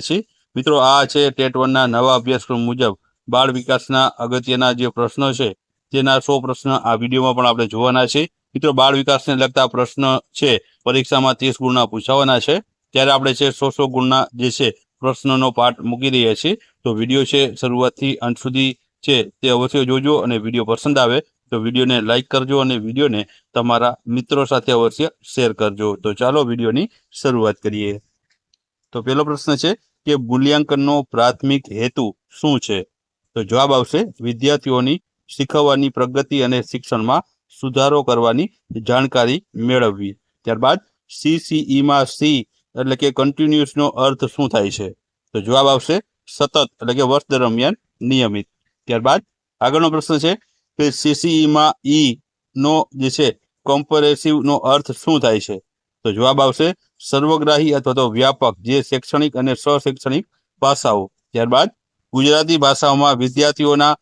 છીએ મિત્રો, આ છે ટેટ વનના નવા અભ્યાસક્રમ મુજબ બાળ વિકાસના અગત્યના જે પ્રશ્નો છે તેના સો પ્રશ્ન આ વિડીયોમાં પણ આપણે જોવાના છે. મિત્રો, બાળ વિકાસને લગતા પ્રશ્ન છે, પરીક્ષામાં ત્રીસ ગુણના પૂછાવાના છે. ત્યારે આપણે છે સો સો ગુણના જે છે પ્રશ્નનો પાઠ મૂકી રહ્યા છીએ. તો વીડિયો છે શરૂઆતથી અંત સુધી છે તે અવશ્ય જોજો અને વીડિયો પસંદ આવે તો વિડીયોને લાઇક કરજો અને વિડીયોને તમારા મિત્રો સાથે અવશ્ય શેર કરજો. તો ચાલો વિડીયોની શરૂઆત કરીએ. તો પહેલો પ્રશ્ન છે કે મૂલ્યાંકનનો પ્રાથમિક હેતુ શું છે? તો જવાબ આવશે, વિદ્યાર્થીઓની શીખવવાની પ્રગતિ અને શિક્ષણમાં સુધારો કરવાની જાણકારી મેળવવી. ત્યારબાદ સીસીઈમાં સી એટલે કે કન્ટિન્યુઅસનો અર્થ શું થાય છે? તો જવાબ આવશે, સતત એટલે કે વર્ષ દરમિયાન નિયમિત. ત્યારબાદ આગળનો પ્રશ્ન છે કે સીસીઈમાં ઈ નો જે છે કોમ્પરેસિવ નો અર્થ શું થાય છે? તો જવાબ આવશે સર્વગ્રાહી અથવા તો વ્યાપક, જે શૈક્ષણિક અને સશૈક્ષણિક પાસાઓ ત્યારબાદ ગુજરાતી ભાષાઓમાં વિદ્યાર્થીઓના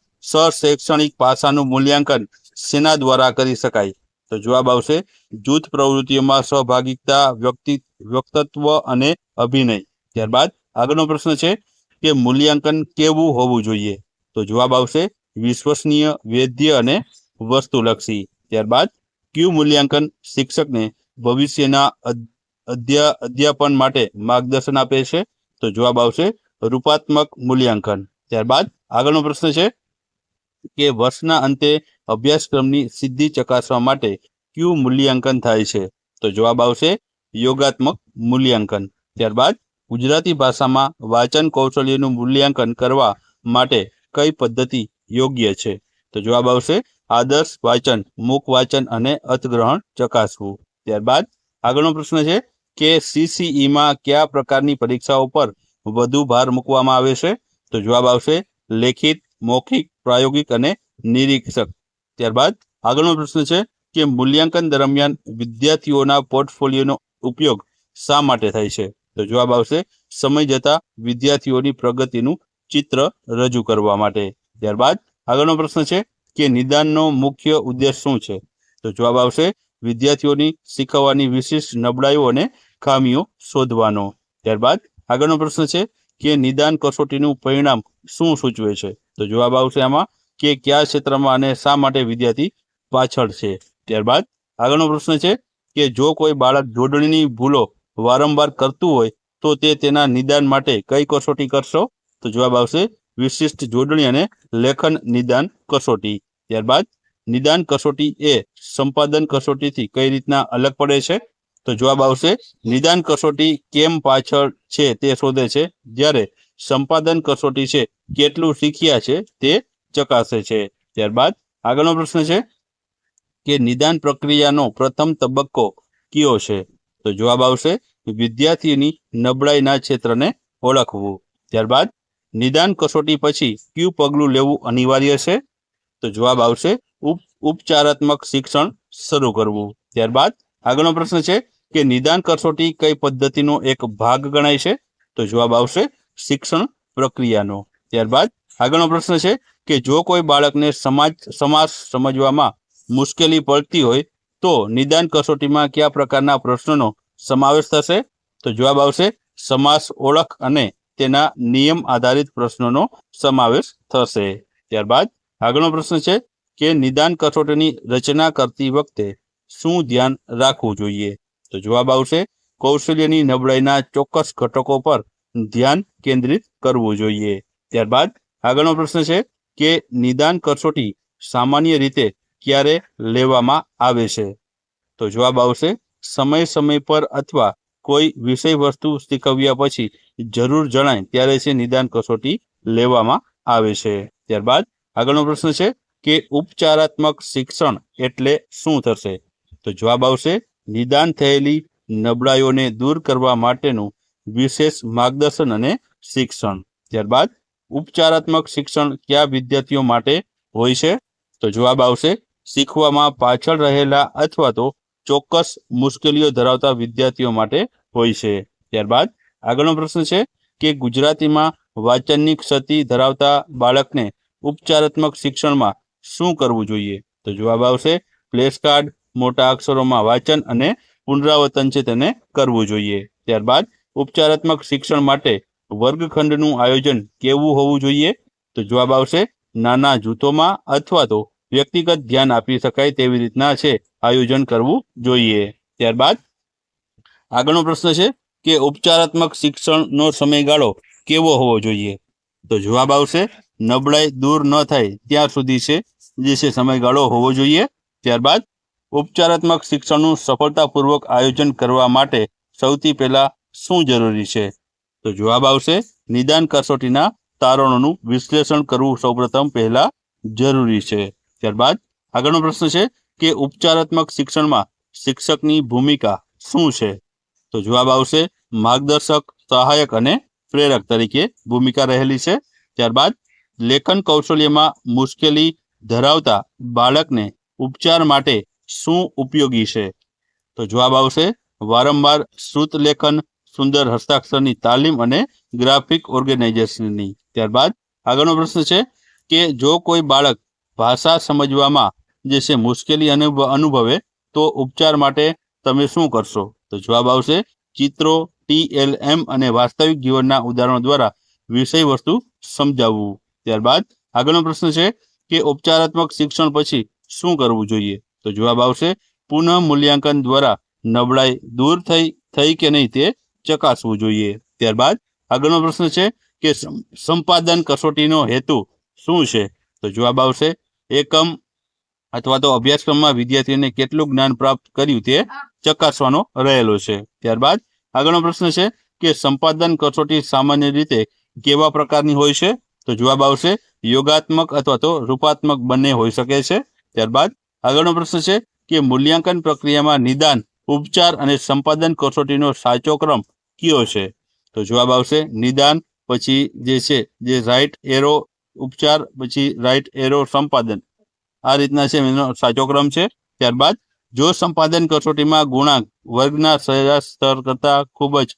શૈક્ષણિક પાસાનું મૂલ્યાંકન શેના દ્વારા કરી શકાય. તો જવાબ આવશે જૂથ પ્રવૃત્તિઓમાં સહભાગિતા, વ્યક્તિ, વ્યક્તિત્વ અને અભિનય. ત્યારબાદ આગળનો પ્રશ્ન છે કે મૂલ્યાંકન કેવું હોવું જોઈએ? તો જવાબ આવશે વિશ્વસનીય વેદ્ય અને વસ્તુલક્ષી. ત્યારબાદ ક્યુ મૂલ્યાંકન શિક્ષકને ભવિષ્યના અધ્યા, અધ્યાપન માટે માર્ગદર્શન આપે છે. તો જવાબ આવશે રૂપાત્મક મૂલ્યાંકન. ત્યારબાદ આગળનો પ્રશ્ન છે કે વર્ષના અંતે અભ્યાસક્રમની સિદ્ધિ ચકાસવા માટે કયું મૂલ્યાંકન થાય છે? તો જવાબ આવશે યોગાત્મક મૂલ્યાંકન. ત્યારબાદ ગુજરાતી ભાષામાં વાંચન કૌશલ્યનું મૂલ્યાંકન કરવા માટે કઈ પદ્ધતિ યોગ્ય છે? તો જવાબ આવશે આદર્શ વાંચન, મૂક વાંચન અને અર્થગ્રહણ ચકાસવું. ત્યારબાદ આગળનો પ્રશ્ન છે કે સીસીઈમાં કયા પ્રકારની પરીક્ષાઓ પર વધુ ભાર મૂકવામાં આવે છે? તો જવાબ આવશે લેખિત, મૌખિક, પ્રાયોગિક અને નિરીક્ષક. ત્યારબાદ આગળનો પ્રશ્ન છે કે મૂલ્યાંકન દરમિયાન વિદ્યાર્થીઓના પોર્ટફોલિયોનો ઉપયોગ શા માટે થાય છે? તો જવાબ આવશે સમય જતા વિદ્યાર્થીઓની પ્રગતિનું ચિત્ર રજૂ કરવા માટે. ત્યારબાદ આગળનો પ્રશ્ન છે કે નિદાનનો મુખ્ય ઉદ્દેશ શું છે? તો જવાબ આવશે વિદ્યાર્થીઓની શીખવવાની વિશિષ્ટ નબળાઈઓ અને ખામીઓ શોધવાનો. ત્યારબાદ આગળનો પ્રશ્ન છે કે નિદાન કસોટીનું પરિણામ શું સૂચવે છે? તો જવાબ આવશે આમાં કે કયા ક્ષેત્રમાં અને શા માટે વિદ્યાર્થી પાછળ છે? ત્યારબાદ આગળનો પ્રશ્ન છે કે જો કોઈ બાળક જોડણીની ભૂલો વારંવાર કરતું હોય, તો તે તેના નિદાન માટે કઈ કસોટી કરશો? તો જવાબ આવશે વિશિષ્ટ જોડણી અને લેખન નિદાન કસોટી. ત્યારબાદ નિદાન કસોટી એ સંપાદન કસોટીથી કઈ રીતના અલગ પડે છે? તો જવાબ આવશે, નિદાન કસોટી કેમ પાછળ છે તે શોધે છે. જ્યારે સંપાદન કસોટી છે, કેટલું શીખ્યા છે તે ચકાસે છે. ત્યારબાદ આગળનો પ્રશ્ન છે કે નિદાન પ્રક્રિયાનો પ્રથમ તબક્કો કયો છે? તો જવાબ આવશે, વિદ્યાર્થીની નબળાઈના ક્ષેત્રને ઓળખવું. ત્યારબાદ, નિદાન કસોટી પછી કયું પગલું લેવું અનિવાર્ય છે? તો જવાબ આવશે ઉપ, ઉપચારાત્મક શિક્ષણ શરૂ કરવું. ત્યારબાદ આગળનો પ્રશ્ન છે કે નિદાન કસોટી કઈ પદ્ધતિનો એક ભાગ ગણાય છે? તો જવાબ આવશે શિક્ષણ પ્રક્રિયાનો. ત્યારબાદ આગળનો પ્રશ્ન છે કે જો કોઈ બાળકને સમાજ સમાજ સમજવામાં મુશ્કેલી પડતી હોય, તો નિદાન કસોટીમાં કયા પ્રકારના પ્રશ્નોનો સમાવેશ થશે? તો જવાબ આવશે સમાસ ઓળખ અને તેના નિયમ આધારિત પ્રશ્નોનો સમાવેશ થશે. ત્યારબાદ આગળનો પ્રશ્ન છે કે નિદાન કસોટીની રચના કરતી વખતે શું ધ્યાન રાખવું જોઈએ? તો જવાબ આવશે, કૌશલ્યની નબળાઈના ચોક્કસ ઘટકો પર ધ્યાન કેન્દ્રિત કરવું જોઈએ. ત્યારબાદ આગળનો પ્રશ્ન છે કે નિદાન કસોટી સામાન્ય રીતે ક્યારે લેવામાં આવે છે? તો જવાબ આવશે, સમય સમય પર અથવા કોઈ વિષય વસ્તુ શીખવ્યા પછી જરૂર જણાય ત્યારે છે નિદાન કસોટી લેવામાં આવે છે. ત્યારબાદ આગળનો પ્રશ્ન છે કે ઉપચારાત્મક શિક્ષણ એટલે શું થશે? તો જવાબ આવશે, નિદાન થયેલી નબળાઈઓને દૂર કરવા માટેનું વિશેષ માર્ગદર્શન અને શિક્ષણ. ત્યારબાદ, ઉપચારાત્મક શિક્ષણ કયા વિદ્યાર્થીઓ માટે હોય છે? તો જવાબ આવશે, શીખવામાં પાછળ રહેલા અથવા તો ચોક્કસ મુશ્કેલીઓ ધરાવતા વિદ્યાર્થીઓ માટે હોય છે. ત્યારબાદ, આગળનો પ્રશ્ન છે કે ગુજરાતીમાં વાંચનની ક્ષતિ ધરાવતા બાળકને ઉપચારાત્મક શિક્ષણમાં શું કરવું જોઈએ? તો જવાબ આવશે, પ્લેસ કાર્ડ, મોટા અક્ષરોમાં વાંચન અને પુનરાવર્તન છે તેને કરવું જોઈએ. ત્યારબાદ ઉપચારાત્મક શિક્ષણ માટે વર્ગખંડનું આયોજન કેવું હોવું જોઈએ? તો જવાબ આવશે, નાના જૂથોમાં અથવા તો વ્યક્તિગત ધ્યાન આપી શકાય તેવી રીતના છે આયોજન કરવું જોઈએ. ત્યારબાદ આગળનો પ્રશ્ન છે કે ઉપચારાત્મક શિક્ષણનો સમયગાળો કેવો હોવો જોઈએ? તો જવાબ આવશે, નબળાઈ દૂર ન થાય ત્યાં સુધી છે, જે છે સમયગાળો હોવો જોઈએ. ત્યારબાદ, ઉપચારાત્મક શિક્ષણનું સફળતાપૂર્વક આયોજન કરવા માટે સૌથી પહેલા શું જરૂરી છે? તો જવાબ આવશે, નિદાન કસોટીના તારણોનું વિશ્લેષણ કરવું સૌપ્રથમ પહેલા જરૂરી છે. ત્યારબાદ, આગળનો પ્રશ્ન છે કે ઉપચારાત્મક શિક્ષણમાં શિક્ષકની ભૂમિકા શું છે? તો જવાબ આવશે, માર્ગદર્શક, સહાયક અને પ્રેરક તરીકે ભૂમિકા રહેલી છે. ત્યારબાદ લેખન કૌશલ્યમાં મુશ્કેલી ધરાવતા બાળકને ઉપચાર માટે શું ઉપયોગી છે? તો જવાબ આવશે, વારંવાર શ્રુત લેખન, સુંદર હસ્તાક્ષરની તાલીમ અને ગ્રાફિક ઓર્ગેનાઇઝેશનની. ત્યારબાદ આગળનો પ્રશ્ન છે કે જો કોઈ બાળક ભાષા સમજવામાં જે છે મુશ્કેલી અનુભ, અનુભવે તો ઉપચાર માટે તમે શું કરશો? તો જવાબ આવશે, ચિત્રો ટીએલએમ અને વાસ્તવિક જીવનના ઉદાહરણો દ્વારા વિષય વસ્તુ સમજાવવું. ત્યારબાદ આગળનો પ્રશ્ન છે કે ઉપચારાત્મક શિક્ષણ પછી શું કરવું જોઈએ? તો જવાબ આવશે પુનઃ મૂલ્યાંકન દ્વારા નબળાઈ દૂર થઈ થઈ કે નહીં તે ચકાસવું જોઈએ. ત્યારબાદ આગળનો પ્રશ્ન છે કે સંપાદન કસોટીનો હેતુ શું છે? તો જવાબ આવશે, એકમ અથવા તો અભ્યાસક્રમમાં વિદ્યાર્થીઓને કેટલું જ્ઞાન પ્રાપ્ત કર્યું તે ચકાસવાનો રહેલો છે. ત્યારબાદ આગળનો પ્રશ્ન છે કે સંપાદન કસોટી સામાન્ય રીતે કેવા પ્રકારની હોય છે? તો જવાબ આવશે, યોગાત્મક અથવા તો રૂપાત્મક બંને હોઈ શકે છે. ત્યારબાદ આગળનો પ્રશ્ન છે કે મૂલ્યાંકન પ્રક્રિયામાં નિદાન, ઉપચાર અને સંપાદન કસોટીનો સાચો ક્રમ કયો છે? તો જવાબ આવશે, નિદાન, પછી જે છે જે રાઈટ એરો ઉપચાર, પછી રાઈટ એરો સંપાદન. આ રીતના છે એનો સાચો ક્રમ છે. ત્યારબાદ જો સંપાદન કસોટીમાં ગુણાંક વર્ગના સરેરાશ સ્તર કરતાં ખૂબ જ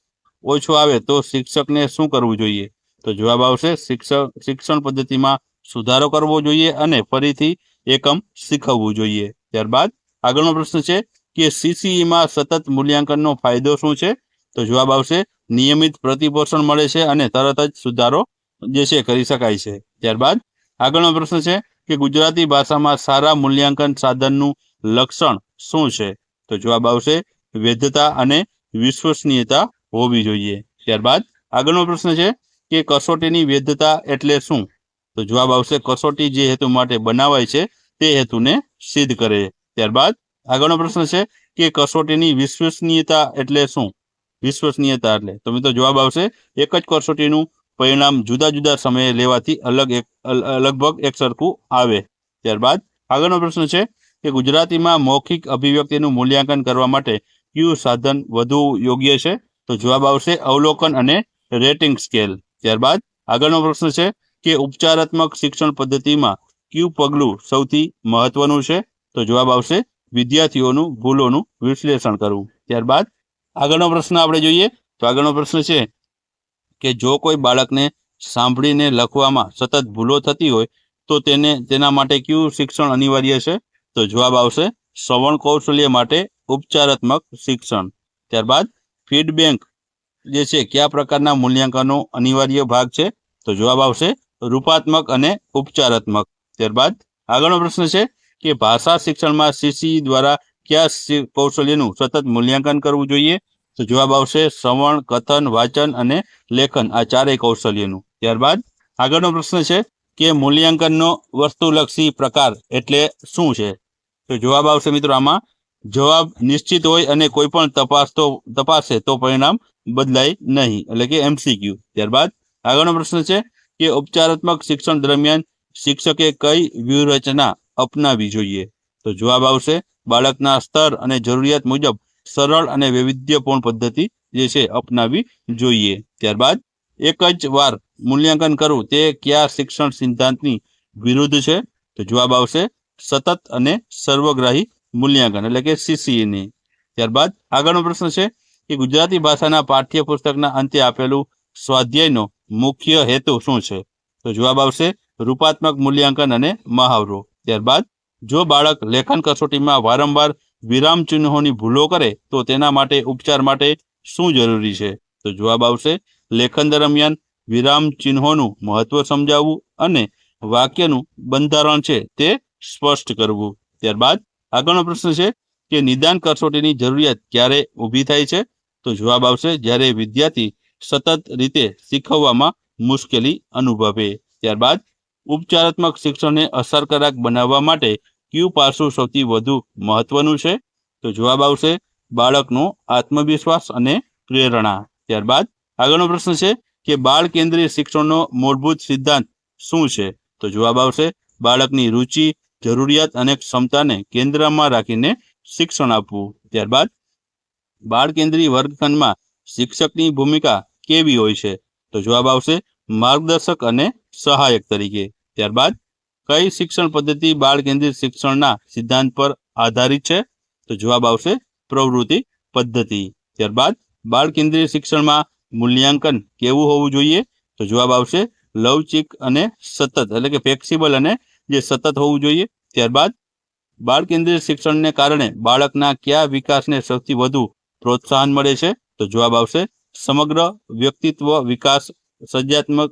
ઓછો આવે, તો શિક્ષકને શું કરવું જોઈએ? તો જવાબ આવશે શિક્ષક શિક્ષણ પદ્ધતિમાં સુધારો કરવો જોઈએ અને ફરીથી એકમ શીખવવું જોઈએ. ત્યારબાદ આગળનો પ્રશ્ન છે કે સીસીઈમાં સતત મૂલ્યાંકનનો ફાયદો શું છે? તો જવાબ આવશે, નિયમિત પ્રતિપોષણ મળે છે અને તરત જ સુધારો જે છે કરી શકાય છે. ત્યારબાદ આગળનો પ્રશ્ન છે કે ગુજરાતી ભાષામાં સારા મૂલ્યાંકન સાધનનું લક્ષણ શું છે? તો જવાબ આવશે વૈધતા અને વિશ્વસનીયતા હોવી જોઈએ. ત્યારબાદ આગળનો પ્રશ્ન છે કે કસોટીની વૈધતા એટલે શું? તો જવાબ આવશે, કસોટી જે હેતુ માટે બનાવાય છે તે હેતુને સિદ્ધ કરે. ત્યારબાદ આગળનો પ્રશ્ન છે કે કસોટીની વિશ્વસનીયતા એટલે શું? વિશ્વસનીયતા એટલે. તો મિત્રો જવાબ આવશે, એક જ કસોટીનું પરિણામ જુદા જુદા સમયે લેવાથી અલગ એક લગભગ એક સરખું આવે. ત્યારબાદ આગળનો પ્રશ્ન છે કે ગુજરાતીમાં મૌખિક અભિવ્યક્તિનું મૂલ્યાંકન કરવા માટે કયું સાધન વધુ યોગ્ય છે? તો જવાબ આવશે અવલોકન અને રેટિંગ સ્કેલ. ત્યારબાદ આગળનો પ્રશ્ન છે કે ઉપચારાત્મક શિક્ષણ પદ્ધતિમાં કયું પગલું સૌથી મહત્વનું છે? તો જવાબ આવશે વિદ્યાર્થીઓનું ભૂલોનું વિશ્લેષણ કરવું. ત્યારબાદ આગળનો પ્રશ્ન આપણે જોઈએ. તો આગળનો પ્રશ્ન છે કે જો કોઈ બાળકને સાંભળીને લખવામાં સતત ભૂલો થતી હોય, તો તેને તેના માટે કયું શિક્ષણ અનિવાર્ય છે? તો જવાબ આવશે, શ્રવણ કૌશલ્ય માટે ઉપચારાત્મક શિક્ષણ. ત્યારબાદ ફીડબેક જે છે, કયા પ્રકારના મૂલ્યાંકનો અનિવાર્ય ભાગ છે? તો જવાબ આવશે, રૂપાત્મક અને ઉપચારાત્મક. ત્યારબાદ, આગળનો પ્રશ્ન છે કે ભાષા શિક્ષણમાં સીસી દ્વારા કયા કૌશલ્યનું સતત મૂલ્યાંકન કરવું જોઈએ? તો જવાબ આવશે શ્રવણ, કથન, વાંચન અને લેખન, આ ચારેય કૌશલ્યનું. ત્યારબાદ આગળનો પ્રશ્ન છે કે મૂલ્યાંકનનો વસ્તુલક્ષી પ્રકાર એટલે શું છે? તો જવાબ આવશે મિત્રો આમાં, જવાબ નિશ્ચિત હોય અને કોઈ પણ તપાસ તો તપાસે તો પરિણામ બદલાય નહીં, એટલે કે એમસીક્યુ ત્યારબાદ આગળનો પ્રશ્ન છે કે ઉપચારાત્મક શિક્ષણ દરમિયાન શિક્ષકે કઈ વ્યૂહરચના અપનાવી જોઈએ? તો જવાબ આવશે બાળકના સ્તર અને જરૂરિયાત મુજબ. સરળ અને વૈવિધ્યપૂર્ણ પદ્ધતિ જે છે અપનાવી જોઈએ. ત્યારબાદ એક જ વાર મૂલ્યાંકન કરવું, તે કયા શિક્ષણ સિદ્ધાંતની વિરુદ્ધ છે? તો જવાબ આવશે સતત અને સર્વગ્રાહી મૂલ્યાંકન, એટલે કે સીસીની ત્યારબાદ આગળનો પ્રશ્ન છે કે ગુજરાતી ભાષાના પાઠ્યપુસ્તકના અંતે આપેલું સ્વાધ્યાયનો મુખ્ય હેતુ શું છે? તો જવાબ આવશે રૂપાત્મક મૂલ્યાંકન અને મહાવરો. ત્યારબાદ જો બાળક લેખન કસોટીમાં વારંવાર વિરામ ચિહ્નોની ભૂલો કરે તો તેના માટે ઉપચાર માટે શું જરૂરી છે? તો જવાબ આવશે, લેખન દરમિયાન વિરામ ચિહ્નોનું મહત્વ સમજાવવું અને વાક્યનું બંધારણ છે તે સ્પષ્ટ કરવું. ત્યારબાદ આગળનો પ્રશ્ન છે કે નિદાન કસોટીની જરૂરિયાત ક્યારે ઊભી થાય છે? તો જવાબ આવશે, જ્યારે વિદ્યાર્થી સતત રીતે શીખવવામાં મુશ્કેલી અનુભવે. ત્યારબાદ ઉપચારાત્મક શિક્ષણને અસરકારક બનાવવા માટે કયું પાસું સૌથી વધુ મહત્વનું છે? તો જવાબ આવશે બાળકનો આત્મવિશ્વાસ અને પ્રેરણા. ત્યારબાદ આગળનો પ્રશ્ન છે કે બાળ કેન્દ્રીય શિક્ષણનો મૂળભૂત સિદ્ધાંત શું છે? તો જવાબ આવશે બાળકની રુચિ, જરૂરિયાત અને ક્ષમતાને કેન્દ્રમાં રાખીને શિક્ષણ આપવું. ત્યારબાદ બાળ કેન્દ્રીય વર્ગખંડમાં શિક્ષકની ભૂમિકા કેવી હોય છે? તો જવાબ આવશે માર્ગદર્શક અને સહાયક તરીકે. ત્યારબાદ કઈ શિક્ષણ પદ્ધતિ બાળ કેન્દ્રિત શિક્ષણના સિદ્ધાંત પર આધારિત છે? તો જવાબ આવશે પ્રવૃત્તિ પદ્ધતિ. ત્યારબાદ બાળ કેન્દ્રિત શિક્ષણમાં મૂલ્યાંકન કેવું હોવું જોઈએ? તો જવાબ આવશે લવચિક અને સતત, એટલે કે ફ્લેક્સિબલ અને જે સતત હોવું જોઈએ. ત્યારબાદ બાળ કેન્દ્રિત શિક્ષણને કારણે બાળકના કયા વિકાસને સૌથી વધુ પ્રોત્સાહન મળે છે? તો જવાબ આવશે સમગ્ર વ્યક્તિત્વ વિકાસ સર્જાત્મક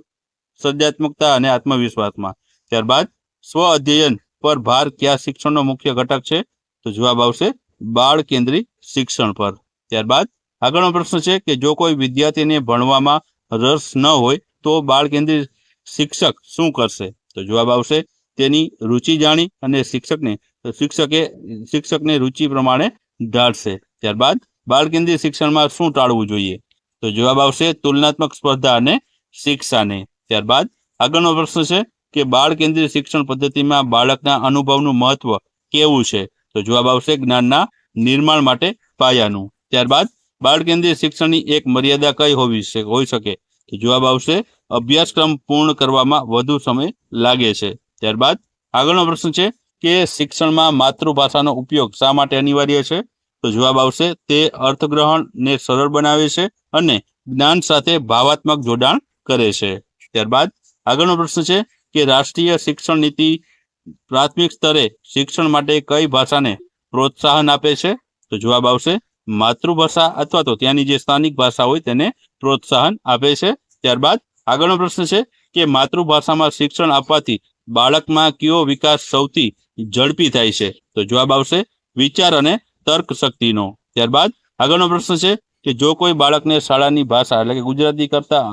સર્જાત્મકતા અને આત્મવિશ્વાસમાં. ત્યારબાદ સ્વ અધ્યયન પર ભાર કયા શિક્ષણનો મુખ્ય ઘટક છે? તો જવાબ આવશે બાળ કેન્દ્રિત શિક્ષણ પર. ત્યારબાદ આગળનો પ્રશ્ન છે કે જો કોઈ વિદ્યાર્થીને ભણવામાં રસ ન હોય તો બાળ કેન્દ્રિત શિક્ષક શું કરશે? તો જવાબ આવશે તેની રુચિ જાણી અને શિક્ષકને, શિક્ષકે, શિક્ષકને રુચિ પ્રમાણે ઢાળશે. ત્યારબાદ બાળ કેન્દ્રિત શિક્ષણમાં શું ટાળવું જોઈએ? તો જવાબ આવશે તુલનાત્મક સ્પર્ધા અને શિક્ષાને. ત્યારબાદ આગળનો પ્રશ્ન છે કે બાળ કેન્દ્રિત શિક્ષણ પદ્ધતિમાં બાળકના અનુભવનું મહત્વ કેવું છે? તો જવાબ આવશે જ્ઞાનના નિર્માણ માટે પાયાનું. ત્યારબાદ બાળ કેન્દ્રિત શિક્ષણની એક મર્યાદા કઈ હોવી હોઈ શકે? તો જવાબ આવશે અભ્યાસક્રમ પૂર્ણ કરવામાં વધુ સમય લાગે છે. ત્યારબાદ આગળનો પ્રશ્ન છે કે શિક્ષણમાં માતૃભાષાનો ઉપયોગ શા માટે અનિવાર્ય છે? તો જવાબ આવશે તે અર્થગ્રહણને સરળ બનાવે છે અને જ્ઞાન સાથે ભાવાત્મક જોડાણ કરે છે. ત્યારબાદ આગળનો પ્રશ્ન છે કે રાષ્ટ્રીય શિક્ષણ નીતિ પ્રાથમિક સ્તરે શિક્ષણ માટે કઈ ભાષાને પ્રોત્સાહન આપે છે? તો જવાબ આવશે માતૃભાષા અથવા તો ત્યાંની જે સ્થાનિક ભાષા હોય તેને પ્રોત્સાહન આપે છે. ત્યારબાદ આગળનો પ્રશ્ન છે કે માતૃભાષામાં શિક્ષણ આપવાથી બાળકમાં કયો વિકાસ સૌથી ઝડપી થાય છે? તો જવાબ આવશે વિચાર અને તર્ક શક્તિનો. ત્યારબાદ આગળનો પ્રશ્ન છે કે જો કોઈ બાળકને શાળાની ભાષા એટલે કે ગુજરાતી કરતા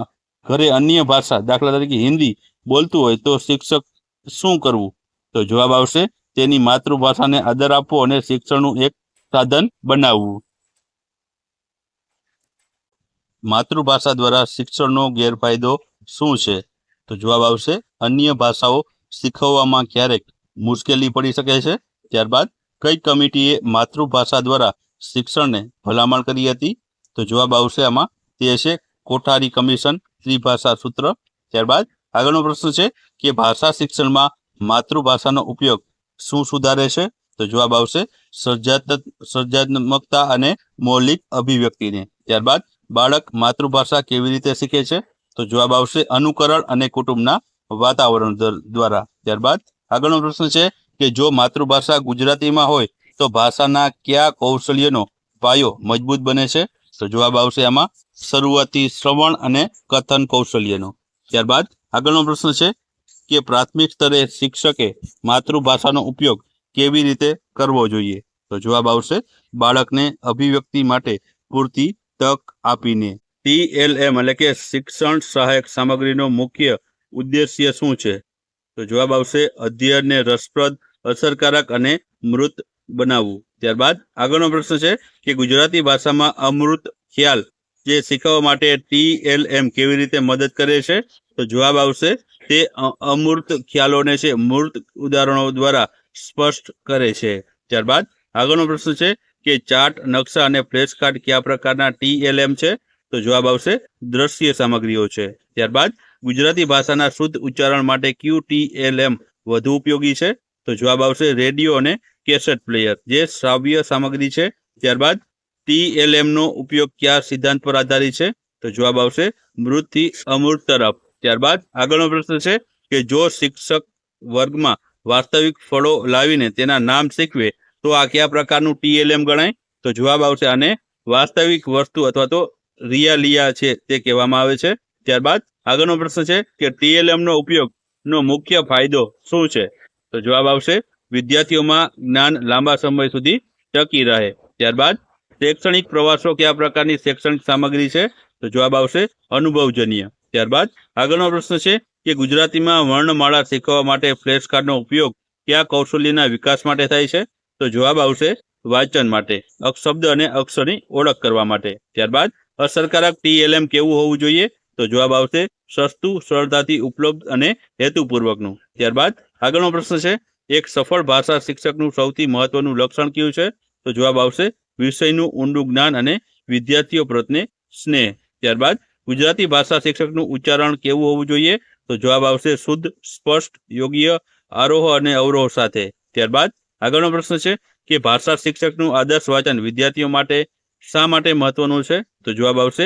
ઘરે અન્ય ભાષા દાખલા તરીકે હિન્દી બોલતું હોય તો શિક્ષક શું કરવું? તો જવાબ આવશે, તેની માતૃભાષાને આદર આપવો અને શિક્ષણનું એક સાધન બનાવવું. માતૃભાષા દ્વારા શિક્ષણનો ગેરફાયદો શું છે? તો જવાબ આવશે, અન્ય ભાષાઓ શીખવવામાં ક્યારેક મુશ્કેલી પડી શકે છે. ત્યારબાદ, કઈ કમિટીએ માતૃભાષા દ્વારા શિક્ષણને ભલામણ કરી હતી? તો જવાબ આવશે આમાં, તે છે કોઠારી કમિશન, ત્રિભાષા સૂત્ર. ત્યારબાદ આગળનો પ્રશ્ન છે કે ભાષા શિક્ષણમાં માતૃભાષાનો ઉપયોગ શું સુધારે છે? તો જવાબ આવશે સર્જાત્મકતા અને મૌલિક અભિવ્યક્તિને. ત્યારબાદ બાળક માતૃભાષા કેવી રીતે શીખે છે? તો જવાબ આવશે અનુકરણ અને કુટુંબના વાતાવરણ દ્વારા. ત્યારબાદ આગળનો પ્રશ્ન છે કે જો માતૃભાષા ગુજરાતીમાં હોય તો ભાષાના કયા કૌશલ્યનો પાયો મજબૂત બને છે? તો જવાબ આવશે આમાં શરૂઆતી શ્રવણ અને કથન કૌશલ્યનો. ત્યારબાદ આગળનો પ્રશ્ન છે કે પ્રાથમિક સ્તરે શિક્ષકે માતૃભાષાનો ઉપયોગ કેવી રીતે કરવો જોઈએ? તો જવાબ આવશે, બાળકને અભિવ્યક્તિ માટે પૂરતી તક આપીને. ટીએલએમ એટલે કે શિક્ષણ સહાયક સામગ્રીનો મુખ્ય ઉદ્દેશ્ય શું છે? તો જવાબ આવશે, અધ્યયનને રસપ્રદ, અસરકારક અને મૃત બનાવવું. ત્યારબાદ આગળનો પ્રશ્ન છે કે ગુજરાતી ભાષામાં અમૃત ખ્યાલ જે શીખવવા માટે ટીએલએમ કેવી રીતે મદદ કરે છે? તો જવાબ આવશે, તે અમૂર્ત ખ્યાલોને છે, મૂર્ત ઉદાહરણો દ્વારા સ્પષ્ટ કરે છે. ત્યારબાદ આગળનો પ્રશ્ન છે કે ચાર્ટ નકશા અને ફ્લેશ કાર્ડ કયા પ્રકારના ટીએલએમ છે? તો જવાબ આવશે, દ્રશ્ય સામગ્રીઓ છે. ત્યારબાદ ગુજરાતી ભાષાના શુદ્ધ ઉચ્ચારણ માટે ક્યુ ટીએલએમ વધુ ઉપયોગી છે? તો જવાબ આવશે, રેડિયો અને કેસેટ પ્લેયર, જે શ્રાવ્ય સામગ્રી છે. ત્યારબાદ ટીએલએમ નો ઉપયોગ કયા સિદ્ધાંત પર આધારિત છે? તો જવાબ આવશે મૃતથી અમૃત તરફ. ત્યારબાદ આગળનો પ્રશ્ન છે કે જો શિક્ષક વર્ગમાં વાસ્તવિક ફળો લાવીને તેના નામ શીખવે, તો આ કયા પ્રકારનું ટીએલએમ ગણાય? તો જવાબ આવશે આને વાસ્તવિક વસ્તુ અથવા તો રિયાલિયા છે તે કહેવામાં આવે છે. ત્યારબાદ આગળનો પ્રશ્ન છે કે ટીએલએમ નો ઉપયોગ નો મુખ્ય ફાયદો શું છે? તો જવાબ આવશે વિદ્યાર્થીઓમાં જ્ઞાન લાંબા સમય સુધી ટકી રહે. ત્યારબાદ શૈક્ષણિક પ્રવાસો કયા પ્રકારની શૈક્ષણિક સામગ્રી છે? તો જવાબ આવશે અનુભવજન્ય. ત્યારબાદ આગળનો પ્રશ્ન છે કે ગુજરાતીમાં વર્ણમાળા શીખવવા માટે ફ્લેશ કાર્ડનો ઉપયોગ કયા કૌશલ્યના વિકાસ માટે થાય છે? તો જવાબ આવશે વાંચન માટે શબ્દ અને અક્ષરની ઓળખ કરવા માટે. ત્યારબાદ અસરકારક ટીએલએમ કેવું હોવું જોઈએ? તો જવાબ આવશે સસ્તું, સરળતાથી ઉપલબ્ધ અને હેતુપૂર્વકનું. ત્યારબાદ આગળનો પ્રશ્ન છે, એક સફળ ભાષા શિક્ષકનું સૌથી મહત્વનું લક્ષણ કયું છે? તો જવાબ આવશે વિષયનું ઊંડું જ્ઞાન અને વિદ્યાર્થીઓ પ્રત્યે સ્નેહ. ત્યારબાદ ગુજરાતી ભાષા શિક્ષકનું ઉચ્ચારણ કેવું હોવું જોઈએ? તો જવાબ આવશે શુદ્ધ, સ્પષ્ટ, યોગ્ય, આરોહ અને અવરોહ સાથે. ત્યારબાદ આગળનો પ્રશ્ન છે કે ભાષા શિક્ષકનું આદર્શ વાચન વિદ્યાર્થીઓ માટે શા માટે મહત્વનું છે? તો જવાબ આવશે,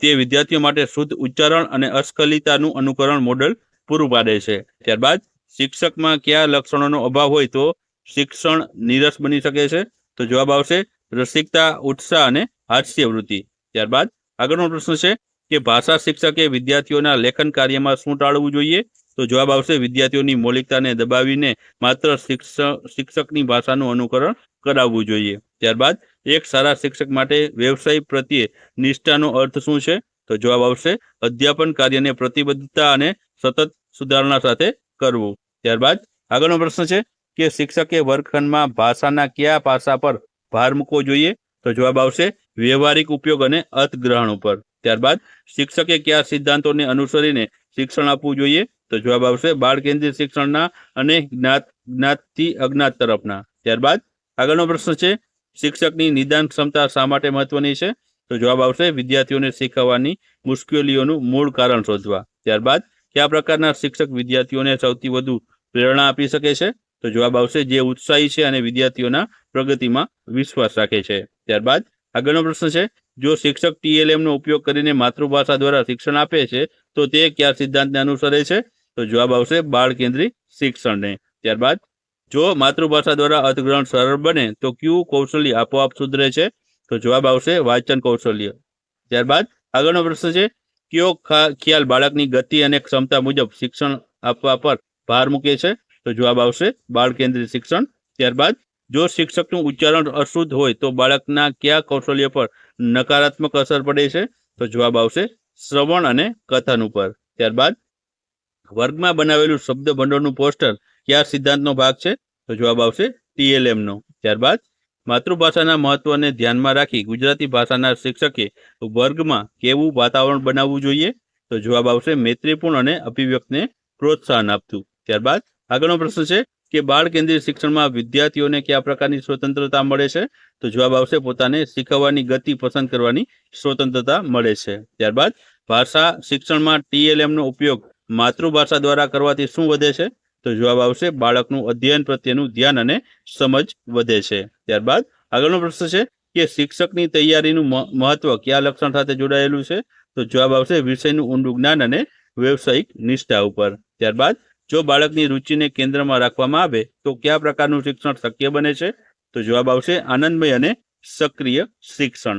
તે વિદ્યાર્થીઓ માટે શુદ્ધ ઉચ્ચારણ અને અસ્ખલિતાનું અનુકરણ મોડલ પૂરું પાડે છે. ત્યારબાદ શિક્ષકમાં કયા લક્ષણોનો અભાવ હોય તો શિક્ષણ નીરસ બની શકે છે? તો જવાબ આવશે રસિકતા, ઉત્સાહ અને હાસ્યવૃત્તિ ત્યારબાદ આગળનો પ્રશ્ન છે કે ભાષા શિક્ષકે વિદ્યાર્થીઓના લેખન કાર્યમાં શું ટાળવું જોઈએ? તો જવાબ આવશે વિદ્યાર્થીઓની મૌલિકતાને દબાવીને માત્ર શિક્ષક શિક્ષકની ભાષાનું અનુકરણ કરાવવું જોઈએ. ત્યારબાદ એક સારા શિક્ષક માટે વ્યવસાય પ્રત્યે નિષ્ઠાનો અર્થ શું છે? તો જવાબ આવશે અધ્યાપન કાર્યને પ્રતિબદ્ધતા અને સતત સુધારણા સાથે કરવું. ત્યારબાદ આગળનો પ્રશ્ન છે કે શિક્ષકે વર્ગખંડમાં ભાષાના કયા પાસા પર ભાર મૂકવો જોઈએ તો જવાબ આવશે વ્યવહારિક ઉપયોગ અને અર્થગ્રહણ ઉપર. ત્યારબાદ શિક્ષકે કયા સિદ્ધાંતોને અનુસરીને શિક્ષણ આપવું જોઈએ તો જવાબ આવશે બાળ કેન્દ્રિત શિક્ષણના અને જ્ઞાત જ્ઞાતથી અજ્ઞાત તરફના. ત્યારબાદ આગળનો પ્રશ્ન છે, શિક્ષકની નિદાન ક્ષમતા શા માટે મહત્વની છે? તો જવાબ આવશે વિદ્યાર્થીઓને શીખવવાની મુશ્કેલીઓનું મૂળ કારણ શોધવા. ત્યારબાદ કયા પ્રકારના શિક્ષક વિદ્યાર્થીઓને સૌથી વધુ પ્રેરણા આપી શકે છે? તો જવાબ આવશે જે ઉત્સાહી છે અને વિદ્યાર્થીઓના પ્રગતિમાં વિશ્વાસ રાખે છે. ત્યારબાદ આગળનો પ્રશ્ન છે, જો શિક્ષક ટીએલએમનો ઉપયોગ કરીને માતૃભાષા દ્વારા શિક્ષણ આપે છે, તો તે કયા સિદ્ધાંતને અનુસરે છે? તો જવાબ આવશે બાળ કેન્દ્રિત શિક્ષણને. ત્યારબાદ, જો માતૃભાષા દ્વારા અર્થગ્રહણ સરળ બને, તો કયું કૌશલ્ય આપોઆપ સુધરે છે? તો જવાબ આવશે વાંચન કૌશલ્ય. ત્યારબાદ, આગળનો પ્રશ્ન છે, કયો ખ્યાલ બાળકની ગતિ અને ક્ષમતા મુજબ શિક્ષણ આપવા પર ભાર મૂકે છે? તો જવાબ આવશે બાળ કેન્દ્રિત શિક્ષણ. ત્યારબાદ જો શિક્ષકનું ઉચ્ચારણ અશુદ્ધ હોય તો બાળકના કયા કૌશલ્ય પર નકારાત્મક અસર પડે છે? તો જવાબ આવશે શ્રવણ અને કથન ઉપર. ત્યારબાદ વર્ગમાં બનાવેલું શબ્દ ભંડોળનું પોસ્ટર કયા સિદ્ધાંતનો ભાગ છે? તો જવાબ આવશે ટીએલએમનો ત્યારબાદ માતૃભાષાના મહત્વને ધ્યાનમાં રાખી ગુજરાતી ભાષાના શિક્ષકે વર્ગમાં કેવું વાતાવરણ બનાવવું જોઈએ? તો જવાબ આવશે મૈત્રીપૂર્ણ અને અભિવ્યક્તને પ્રોત્સાહન આપતું. ત્યારબાદ આગળનો પ્રશ્ન છે કે બાળ કેન્દ્રિત શિક્ષણમાં વિદ્યાર્થીઓને કયા પ્રકારની સ્વતંત્રતા મળે છે? તો જવાબ આવશે પોતાને શીખવવાની ગતિ પસંદ કરવાની સ્વતંત્રતા મળે છે. ત્યારબાદ ભાષા શિક્ષણમાં ટીએલએમનો ઉપયોગ માતૃભાષા દ્વારા કરવાથી શું વધે છે? તો જવાબ આવશે બાળકનું અધ્યયન પ્રત્યેનું ધ્યાન અને સમજ વધે છે. ત્યારબાદ આગળનો પ્રશ્ન છે કે શિક્ષકની તૈયારીનું મહત્વ કયા લક્ષણ સાથે જોડાયેલું છે? તો જવાબ આવશે વિષયનું ઊંડું જ્ઞાન અને વ્યવસાયિક નિષ્ઠા ઉપર. ત્યારબાદ જો બાળકની રુચિને કેન્દ્રમાં રાખવામાં આવે, તો કયા પ્રકારનું શિક્ષણ શક્ય બને છે? તો જવાબ આવશે આનંદમય અને સક્રિય શિક્ષણ.